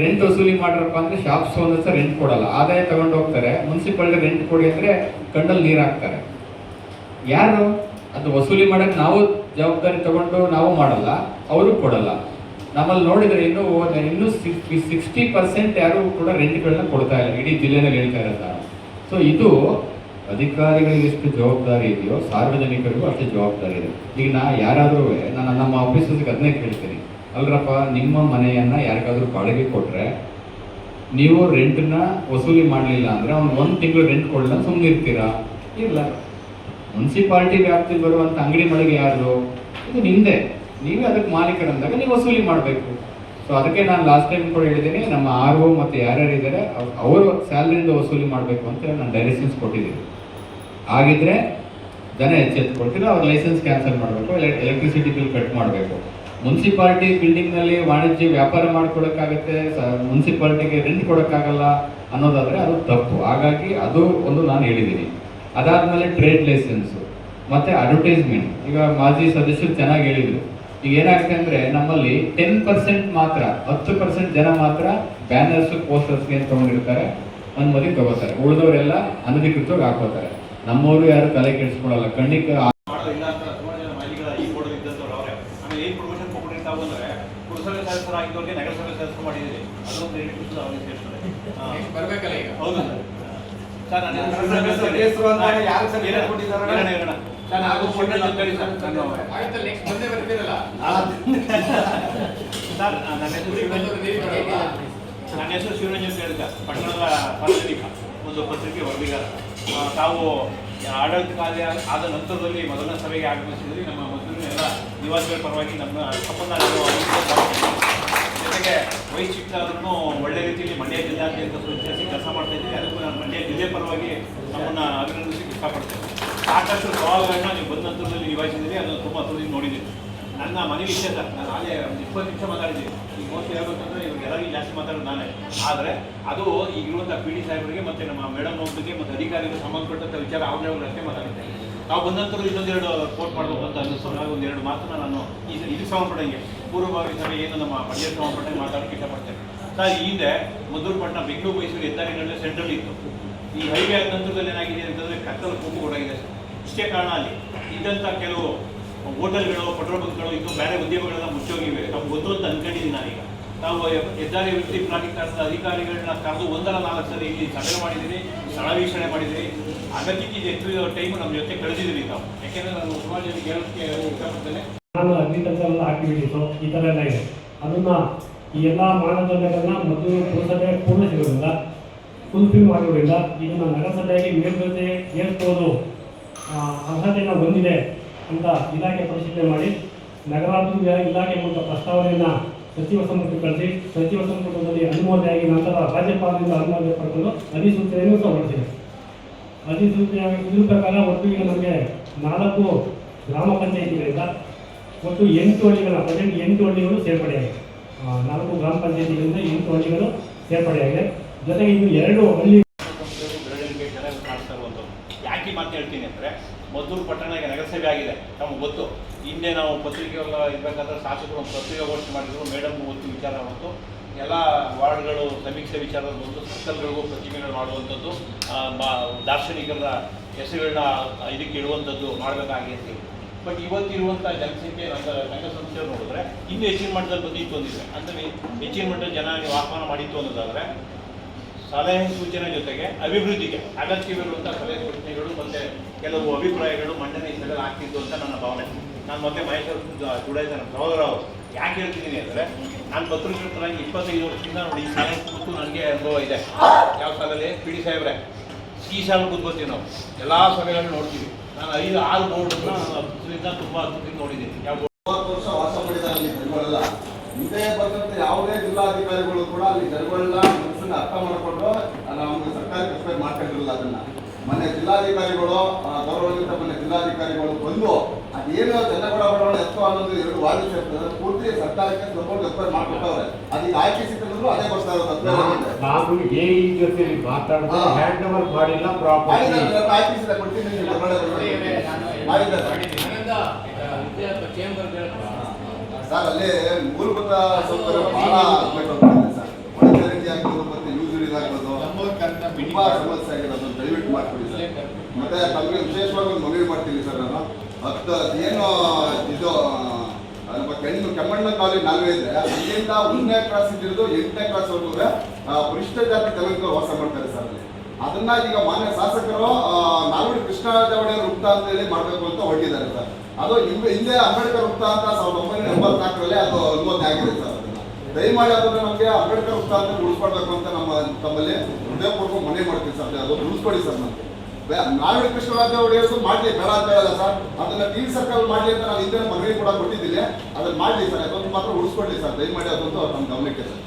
Rent ವಸೂಲಿ ಮಾಡ್ರಪ್ಪ ಅಂದ್ರೆ shops ಒಂದಷ್ಟು ರೆಂಟ್ ಕೊಡಲ್ಲ. ಆದಾಯ ತಗೊಂಡು ಹೋಗ್ತಾರೆ. ಮುನ್ಸಿಪಾಲ್ಟಿ ರೆಂಟ್ ಕೊಡಿ ಅಂದ್ರೆ ಕಣ್ಣಲ್ಲಿ ನೀರು ಹಾಕ್ತಾರೆ. ಯಾರು? ಅದು ವಸೂಲಿ ಮಾಡಕ್ ನಾವು ಜವಾಬ್ದಾರಿ ತಗೊಂಡು ನಾವು ಮಾಡಲ್ಲ. ಅವರು ಕೊಡಲ್ಲ. ನಮ್ಮಲ್ಲಿ ನೋಡಿದ್ರೆ ಇನ್ನು ಇನ್ನು ಸಿಕ್ಸ್ಟಿ ಪರ್ಸೆಂಟ್ ಯಾರು ಕೂಡ ರೆಂಟ್ಗಳನ್ನ ಕೊಡ್ತಾ ಇಲ್ಲ. ಇಡೀ ಜಿಲ್ಲೆನಲ್ಲಿ ಹೇಳ್ತಾ ಇರೋದ ಸೊ ಇದು ಅಧಿಕಾರಿಗಳಿಗೆ ಎಷ್ಟು ಜವಾಬ್ದಾರಿ ಇದೆಯೋ, ಸಾರ್ವಜನಿಕರಿಗೂ ಅಷ್ಟೇ ಜವಾಬ್ದಾರಿ ಇದೆ. ಈಗ ನಾ ಯಾರಾದ್ರೂ, ನಾನು ನಮ್ಮ ಆಫೀಸರ್ಸ್ಗೆ ಅದನ್ನೇ ಕೇಳ್ತೀನಿ. ಅಲ್ರಪ್ಪ, ನಿಮ್ಮ ಮನೆಯನ್ನ ಯಾರಿಗಾದರೂ ಬಾಡಿಗೆ ಕೊಟ್ರೆ ನೀವು ರೆಂಟ್ನ ವಸೂಲಿ ಮಾಡಲಿಲ್ಲ ಅಂದ್ರೆ ಅವ್ನು ಒಂದು ತಿಂಗಳು ರೆಂಟ್ ಕೊಡಲ್ಲ ಸುಮ್ಮನೆ ಇರ್ತೀರಾ? ಇಲ್ಲ. ಮುನ್ಸಿಪಾಲ್ಟಿ ವ್ಯಾಪ್ತಿ ಬರುವಂತ ಅಂಗಡಿ ಮಳಿಗೆ ಯಾರು ಇದು ನಿಂದೆ. ನೀವೇ ಅದಕ್ಕೆ ಮಾಲೀಕರಂದಾಗ ನೀವು ವಸೂಲಿ ಮಾಡಬೇಕು. ಸೊ ಅದಕ್ಕೆ ನಾನು ಲಾಸ್ಟ್ ಟೈಮ್ ಕೂಡ ಹೇಳಿದ್ದೀನಿ, ನಮ್ಮ ಆರ್ ಒ ಮತ್ತು ಯಾರ್ಯಾರು ಇದ್ದಾರೆ ಅವ್ರು- ಸ್ಯಾಲ್ರಿಯಿಂದ ವಸೂಲಿ ಮಾಡಬೇಕು ಅಂತ ನಾನು ಡೈರೆಕ್ಷನ್ಸ್ ಕೊಟ್ಟಿದ್ದೀನಿ. ಹಾಗಿದ್ರೆ ಜನ ಎಚ್ಚೆತ್ಕೊಳ್ತೀರ, ಅವ್ರ ಲೈಸೆನ್ಸ್ ಕ್ಯಾನ್ಸಲ್ ಮಾಡಬೇಕು ಎಲೆಕ್ಟ್ರಿಸಿಟಿ ಬಿಲ್ ಕಟ್ ಮಾಡಬೇಕು. ಮುನ್ಸಿಪಾಲಿಟಿ ಬಿಲ್ಡಿಂಗ್ನಲ್ಲಿ ವಾಣಿಜ್ಯ ವ್ಯಾಪಾರ ಮಾಡ್ಕೊಡೋಕ್ಕಾಗತ್ತೆ, ಸ, ಮುನ್ಸಿಪಾಲ್ಟಿಗೆ ರೆಂಟ್ ಕೊಡೋಕ್ಕಾಗಲ್ಲ ಅನ್ನೋದಾದ್ರೆ ಅದು ತಪ್ಪು. ಹಾಗಾಗಿ ಅದು ಒಂದು ನಾನು ಹೇಳಿದ್ದೀನಿ. ಅದಾದ್ಮೇಲೆ ಟ್ರೇಡ್ ಲೈಸೆನ್ಸು ಮತ್ತೆ ಅಡ್ವರ್ಟೈಸ್ಮೆಂಟ್ ಈಗ ಮಾಜಿ ಸದಸ್ಯರು ಚೆನ್ನಾಗಿ ಹೇಳಿದರು. ಈಗ ಏನಾಗುತ್ತೆ ಅಂದರೆ ನಮ್ಮಲ್ಲಿ ಟೆನ್ ಪರ್ಸೆಂಟ್ ಮಾತ್ರ, ಹತ್ತು ಪರ್ಸೆಂಟ್ ಜನ ಮಾತ್ರ ಬ್ಯಾನರ್ಸ್ ಪೋಸ್ಟರ್ಸ್ಗೆ ಅಂತ ತಗೊಂಡಿರ್ತಾರೆ, ಅನುಮತಿ ತಗೋತಾರೆ. ಉಳಿದವರೆಲ್ಲ ಅನಧಿಕೃತವಾಗಿ ಹಾಕೋತಾರೆ. ನಮ್ಮವರು ಯಾರು ತಲೆ ಕೆಡಿಸ್ಕೊಳ್ಳಲ್ಲ ಕಣ್ಣಿಗೆ ಮಾಡೋದಿಲ್ಲ ಅಂತ ಸುಮಾರು ಜನ ಮಾಲಿಗಳ ಈ ಬೋರ್ಡ್ ಇದ್ದಂಥವ್ರು ಅವರೇ ಆಮೇಲೆ ಏನ್ ಅಂದ್ರೆ ಪುರಸಭೆ ಸದಸ್ಯರಾಗಿದ್ದವ್ರಿಗೆ ನಗರಸಭೆ ಸದಸ್ಯರು ಮಾಡಿದ್ದೀರಿ ಅದೊಂದು ನಿಮಿಷದ ಅವರಿಗೆ ಸೇರಿಸ್ತಾರೆ. ಬರ್ಬೇಕಲ್ಲ ಈಗ? ಹೌದು ಸರ್. ಸದಸ್ಯರು ನನ್ನ ಹೆಸರು ಶಿವರಂಜನ್ ನನ್ನ ಹೆಸರು ಶಿವರಂಜನ್ ಅಂತ ಹೇಳಿ ಸರ್ ಪಟ್ಟಣದ ಸಾರ್ವಜನಿಕ ಒಂದು ಪತ್ರಿಕೆ ವರದಿಗಾರ ಆ, ತಾವು ಆಡಳಿತ ಕಾರ್ಯ ಆದ ನಂತರದಲ್ಲಿ ಮೊದಲನೇ ಸಭೆಗೆ ಆಗಮಿಸಿದ್ರಿ. ನಮ್ಮ ನಿವಾಸಿಗಳ ಪರವಾಗಿ ನಮ್ಮ ತಪ್ಪನ್ನ ಜೊತೆಗೆ ವೈಯಕ್ತಿಕರಾದ್ರೂ ಒಳ್ಳೆ ರೀತಿಯಲ್ಲಿ ಮಂಡ್ಯ ಜಿಲ್ಲಾದ್ಯಂತ ಸ್ವಚ್ಛಿಸಿ ಕೆಲಸ ಮಾಡ್ತಾ ಇದ್ದೀವಿ. ಅದಕ್ಕೂ ನಾನು ಮಂಡ್ಯ ಜಿಲ್ಲೆ ಪರವಾಗಿ ನಮ್ಮನ್ನ ಅಭಿನಂದಿಸಿ ಇಷ್ಟಪಡ್ತೇನೆ. ಸಾಕಷ್ಟು ಸವಾಲುಗಳನ್ನ ನೀವು ಬಂದಂಥದ್ದು ನಿಭಾಯಿಸಿದ್ದೀರಿ. ಅದನ್ನು ತುಂಬ ಹತ್ರದಿಂದ ನೋಡಿದ್ದೀನಿ ನನ್ನ ಮನೆ ವಿಷಯ ಸರ್ ನಾನು ಆಗಲೇ ಒಂದು ಇಪ್ಪತ್ತು ನಿಮಿಷ ಮಾತಾಡಿದ್ದೀನಿ ಈಗ ಮೋಸ್ಟ್ಲಿ ಹೇಳ್ಬೇಕಂದ್ರೆ ಇವಾಗ ಎಲ್ಲರಿಗೂ ಜಾಸ್ತಿ ಮಾತಾಡೋದು ನಾನೇ. ಆದರೆ ಅದು ಈಗಿರುವಂಥ ಪಿ ಡಿ ಸಾಹೇಬರಿಗೆ ಮತ್ತು ನಮ್ಮ ಮೇಡಮ್ ಒಬ್ಬರಿಗೆ ಮತ್ತು ಅಧಿಕಾರಿಗಳಿಗೆ ಸಂಬಂಧಪಟ್ಟಂಥ ವಿಚಾರ ಆಮೇಲೆ ಅಷ್ಟೇ ಮಾತಾಡ್ತೇನೆ ನಾವು ಬಂದ ಇನ್ನೊಂದೆರಡು ಕೋಟ್ ಮಾಡಬೇಕು ಅಂತ ಅನ್ನಿಸ್ತು. ಒಂದು ಒಂದೆರಡು ಮಾತನ್ನ ನಾನು ಈ ಇದಕ್ಕೆ ಸಂಬಂಧಪಟ್ಟಂಗೆ ಪೂರ್ವಭಾವಿ ಸಭೆ ಏನು ನಮ್ಮ ಮಳೆಯ ಸಂಬಂಧಪಟ್ಟಂಗೆ ಮಾತಾಡೋಕ್ಕೆ ಇಷ್ಟಪಡ್ತೇನೆ. ಸರ್ ಹಿಂದೆ ಮದ್ದೂರುಪಟ್ಟಣ ಬೆಂಗಳೂರು ಮೈಸೂರು ಹೆದ್ದಾರಿ ನಡುವೆ ಸೆಂಟ್ರಲ್ ಇತ್ತು. ಈ ಹೈವೇ ಆದ ಏನಾಗಿದೆ ಅಂತಂದರೆ ಕತ್ತಲು ಕೂಗು ಕೊಡಾಗಿದೆ. ಇಷ್ಟೇ ಕಾರಣ ಅಲ್ಲಿ ಇದ್ದಂಥ ಕೆಲವು ಹೋಟೆಲ್ಗಳು, ಪೆಟ್ರೋಲ್ ಬಂಕ್ಗಳು, ಇನ್ನೂ ಬೇರೆ ಉದ್ಯಮಗಳೆಲ್ಲ ಮುಚ್ಚೋಗಿವೆ. ನಾವು ಗೊತ್ತು ಅಂತ ಅನ್ಕೊಂಡಿದ್ದೀನಿ ನಾನೀಗ. ನಾವು ಹೆದ್ದಾರಿ ವೃತ್ತಿ ಪ್ರಾಧಿಕಾರದ ಅಧಿಕಾರಿಗಳನ್ನ ಕರೆದು ಒಂದರ ನಾಲ್ಕು ಸರಿ ಇಲ್ಲಿ ಸಭೆ ಮಾಡಿದ್ದೀನಿ ಸ್ಥಳ ವೀಕ್ಷಣೆ ಮಾಡಿದ್ದೀರಿ ಅಗತ್ಯಕ್ಕೆ ಹೆಚ್ಚು ಟೈಮ್ ನಮ್ಮ ಜೊತೆ ಕಳೆದಿದ್ದೀವಿ ನಾವು ಯಾಕೆಂದರೆ ನಾನು ಸುಮಾರು ಜನ ಹೇಳೋಕ್ಕೆ ಇಷ್ಟಪಡ್ತೇನೆ ನಾನು ಅಗ್ರಿಕಲ್ಚರಲ್ ಆಕ್ಟಿವಿಟೀಸು ಈ ಥರ ಎಲ್ಲ ಇದೆ. ಅದನ್ನು ಈ ಎಲ್ಲ ಮಾನದಂಡಗಳನ್ನ ಮತ್ತು ಪುರಸಭೆ ಪೂರ್ಣಸಿರೋದ್ರಿಂದ ಫುಲ್ಫಿಲ್ ಮಾಡಿರೋದ್ರಿಂದ ಇದನ್ನು ನಗರಸಭೆಯಾಗಿ ಮೇಲ್ದರ್ಜೆ ಏರಿಸೋದು ಆ, ಅರ್ಹತೆಯನ್ನು ಹೊಂದಿದೆ ಅಂತ ಇಲಾಖೆ ಪರಿಶೀಲನೆ ಮಾಡಿ ನಗರಾಭಿವೃದ್ಧಿ ಇಲಾಖೆ ಮೂಲಕ ಪ್ರಸ್ತಾವನೆಯನ್ನು ಸಚಿವ ಸಂಪುಟ ಕಳಿಸಿ ಸಚಿವ ಸಂಪುಟದಲ್ಲಿ ಅನುಮೋದನೆಯಾಗಿ ನಂತರ ರಾಜ್ಯಪಾಲರಿಂದ ಅನುಮೋದನೆ ಪಡೆದು ಅಧಿಸೂಚನೆಯನ್ನು ಹೊರಡಿಸಿದೆ. ಅಧಿಸೂಚನೆ ಇದ್ರ ಪ್ರಕಾರ ಒಟ್ಟು ಈಗ ನಮಗೆ ನಾಲ್ಕು ಗ್ರಾಮ ಪಂಚಾಯಿತಿಗಳಿಂದ ಒಟ್ಟು ಎಂಟು ಹಳ್ಳಿಗಳ ಪ್ರೆಸೆಂಟ್ ಎಂಟು ಹಳ್ಳಿಗಳು ಸೇರ್ಪಡೆಯಾಗಿದೆ ನಾಲ್ಕು ಗ್ರಾಮ ಪಂಚಾಯಿತಿಗಳಿಂದ ಎಂಟು ಹಳ್ಳಿಗಳು ಸೇರ್ಪಡೆಯಾಗಿದೆ ಜೊತೆಗೆ ಇನ್ನು ಎರಡು ಹಳ್ಳಿ ಯಾಕೆ ಮಾತು ಹೇಳ್ತೀನಿ ಅಂದರೆ, ಮದ್ದೂರು ಪಟ್ಟಣಕ್ಕೆ ನಗರಸಭೆ ಆಗಿದೆ, ನಮಗೆ ಗೊತ್ತು. ಹಿಂದೆ ನಾವು ಪತ್ರಿಕೆಗಳ ಇರಬೇಕಾದ್ರೆ ಶಾಸಕರು ಪತ್ರಿಕಾಗೋಷ್ಠಿ ಮಾಡಿದ್ರು ಮೇಡಮ್ ಗೊತ್ತು ವಿಚಾರ ಮತ್ತು ಎಲ್ಲ ವಾರ್ಡ್ಗಳು ಸಮೀಕ್ಷೆ ವಿಚಾರದಲ್ಲಿ ಬಂದು ಸರ್ಕಲ್ಗಳಿಗೂ ಪ್ರತಿಮೆಗಳು ಮಾಡುವಂಥದ್ದು ದಾರ್ಶನಿಕರ ಹೆಸರುಗಳನ್ನ ಇದಕ್ಕೆ ಇಡುವಂಥದ್ದು ಮಾಡಬೇಕಾಗಿತ್ತು ಬಟ್ ಇವತ್ತಿರುವಂಥ ಜನಸಂಖ್ಯೆ ನಮ್ಮ ಸಂಘ ನೋಡಿದ್ರೆ ಇನ್ನೂ ಹೆಚ್ಚಿನ ಮಟ್ಟದಲ್ಲಿ ಬಂದಿತ್ತು ಅಂದಿದೆ ಅಂದರೆ ಹೆಚ್ಚಿನ ಮಟ್ಟದ ಜನ ನೀವು ಆಹ್ವಾನ ಮಾಡಿತ್ತು ಅನ್ನೋದಾದರೆ ಸಲಹೆ ಸೂಚನೆ ಜೊತೆಗೆ ಅಭಿವೃದ್ಧಿಗೆ ಅಗತ್ಯವಿರುವಂಥ ಸಲಹೆ ಸೂಚನೆಗಳು ಮತ್ತೆ ಕೆಲವು ಅಭಿಪ್ರಾಯಗಳು ಮಂಡನೆ ಹೆಸರಲ್ಲಿ ಆಗ್ತಿತ್ತು ಅಂತ ನನ್ನ ಭಾವನೆ. ನಾನು ಮತ್ತೆ ಮಹೇಶ್ವರ ಕೂಡ ನನ್ನ ಸಹೋದರ ಅವರು. ಯಾಕೆ ಹೇಳ್ತಿದ್ದೀನಿ ಅಂದರೆ, ನಾನು ಪತ್ರಕರ್ತರಾಗಿ ಇಪ್ಪತ್ತೈದು ವರ್ಷದಿಂದ ನೋಡಿ ಈ ಶಾಲೆ ಕೂತು ನನಗೆ ಅನುಭವ ಇದೆ. ಯಾವ ಸಾಲಲ್ಲಿ? ಪಿ ಡಿ ಸಾಹೇಬ್ರೆ. ಈ ಸಾಲ ಕೂತ್ಕೋತೀವಿ ನಾವು. ಎಲ್ಲ ಸಭೆಗಳನ್ನ ನೋಡ್ತೀವಿ. ನಾನು ಐದು, ಆರು ಬೋರ್ಡನ್ನು ಹತ್ತರಿಂದ ತುಂಬ ಹತ್ತರಿಂದ ನೋಡಿದ್ದೀನಿ. ಯಾವ ವರ್ಷ ವಾಸ ಮಾಡಿದ್ದಾರೆ ಅಲ್ಲಿ ಜನಗಳೆಲ್ಲ ಹಿಂದೆ ಬಂದಂತ ಯಾವುದೇ ಜಿಲ್ಲಾಧಿಕಾರಿಗಳು ಕೂಡ ಅಲ್ಲಿ ಜನಗಳೆಲ್ಲ ಮನಸ್ಸನ್ನ ಅರ್ಥ ಮಾಡಿಕೊಂಡು ನಮ್ಗೆ ಸರ್ಕಾರಕ್ಕೆ ಕಷ್ಟ ಮಾಡ್ಕೊಂಡಿರಲಿಲ್ಲ ಅದನ್ನು. ಮೊನ್ನೆ ಜಿಲ್ಲಾಧಿಕಾರಿಗಳು ಗೌರವಾನ್ವಿತ ಮೊನ್ನೆ ಜಿಲ್ಲಾಧಿಕಾರಿಗಳು ಬಂದು ಅದೇನು ಜನಗಳ ಬಡವಣ ಎತ್ತು ಅನ್ನೋದು ಎರಡು ವಾದಿ ಪೂರ್ತಿ ಸರ್ಕಾರಕ್ಕೆ ಸಪೋರ್ಟ್ ಎಫ್ಐಆರ್ ಮಾಡ್ಕೊಟ್ಟವ್ರೆ. ಅದು ಆಯ್ಕೆ ಸಿಕ್ಕಿದ್ರು ಅದೇ ಬರ್ತಾ ಇರೋದು. ಈ ಜೊತೆ. ಹ್ಯಾಂಡ್ ಓವರ್ ಮಾಡಿಲ್ಲ ಪ್ರಾಪರ್ಟಿ. ಆಯ್ಕೆ ಸಿಕ್ಕ ಕೊಡ್ತೀನಿ ನೀವು ಸರ್ ಅಲ್ಲಿ ಮೂಲಭೂತ ಸೌಕರ್ಯ ಬಹಳ ಆಗ್ಬೇಕು ಮತ್ತೆ ಇದೆ ಸರ್ ತುಂಬಾ ಸಮಸ್ಯೆ ಆಗಿರೋದು. ದಯವಿಟ್ಟು ಮಾಡ್ಕೊಡಿ ಸರ್. ಮತ್ತೆ ತಮಗೆ ವಿಶೇಷವಾಗಿ ಒಂದು ಮನವಿ ಮಾಡ್ತೀನಿ ಸರ್ ನಾನು. ಹತ್ತು ಏನು ಇದು ನಮ್ಮ ಕೆಣ್ಣು ಕೆಮ್ಮಣ್ಣ ಕಾಲೇಜ್ ನಾಲ್ವೇ ಇದ್ರೆ, ಅಲ್ಲಿಂದ ಒಂದನೇ ಕ್ಲಾಸ್ ಹಿಡಿದು ಎಂಟನೇ ಕ್ಲಾಸ್ ವರೆಗೂ ಪರಿಷ್ಠ ಜಾತಿ ತೆಲಂಗಾಣ ವಾಸ ಮಾಡ್ತಾರೆ ಸರ್ ಅಲ್ಲಿ. ಅದನ್ನ ಈಗ ಮಾನ್ಯ ಶಾಸಕರು ನಾಲ್ವಡಿ ಕೃಷ್ಣರಾಜ ವೃತ್ತ ಅಂತ ಹೇಳಿ ಮಾಡಬೇಕು ಅಂತ ಹೊರಟಿದ್ದಾರೆ ಸರ್. ಅದು ಹಿಂದೆ ಹಿಂದೆ ಅಂಬೇಡ್ಕರ್ ವೃತ್ತ ಅಂತ ಸಾವಿರದ ಒಂಬೈನೂರ ಎಂಬತ್ನಾಲ್ಕರಲ್ಲಿ ಅದು ಅನುಮೋದನೆ ಆಗಿದೆ ಸರ್ ದಯಮಾಡಿ ಅದನ್ನ ನಮಗೆ ಅಂಬೇಡ್ಕರ್ ವೃತ್ತ ಅಂತ ಉಳಿಸ್ಕೊಡ್ಬೇಕು ಅಂತ ನಮ್ಮ ತಮ್ಮಲ್ಲಿ ಹೃದಯಪೂರ್ವಕ ಮನೆ ಮಾಡ್ತೀವಿ ಸರ್. ಅದು ಉಳಿಸ್ಕೊಡಿ ಸರ್ ನಮಗೆ. ನಾಲ್ವಡಿ ಕೃಷ್ಣರಾಜ ಒಡೆಯರ್ದು ಮಾಡಲಿ, ಬೇಡ ಅಂತ ಹೇಳಲ್ಲ ಸರ್ ಅದನ್ನ ಟಿ ಸರ್ಕಲ್ ಮಾಡಲಿ ಅಂತ ನಾನು ಹಿಂದೆ ಮನವಿ ಕೂಡ ಕೊಟ್ಟಿದ್ದೀನಿ. ಅದನ್ನ ಮಾಡಲಿ ಸರ್ ಅದೊಂದು ಮಾತ್ರ ಉಳಿಸ್ಕೊಡ್ಲಿ ಸರ್ ದಯಮಾಡಿ ಅದೊಂದು ನಮ್ಮ ಗಮನಕ್ಕೆ ಸರ್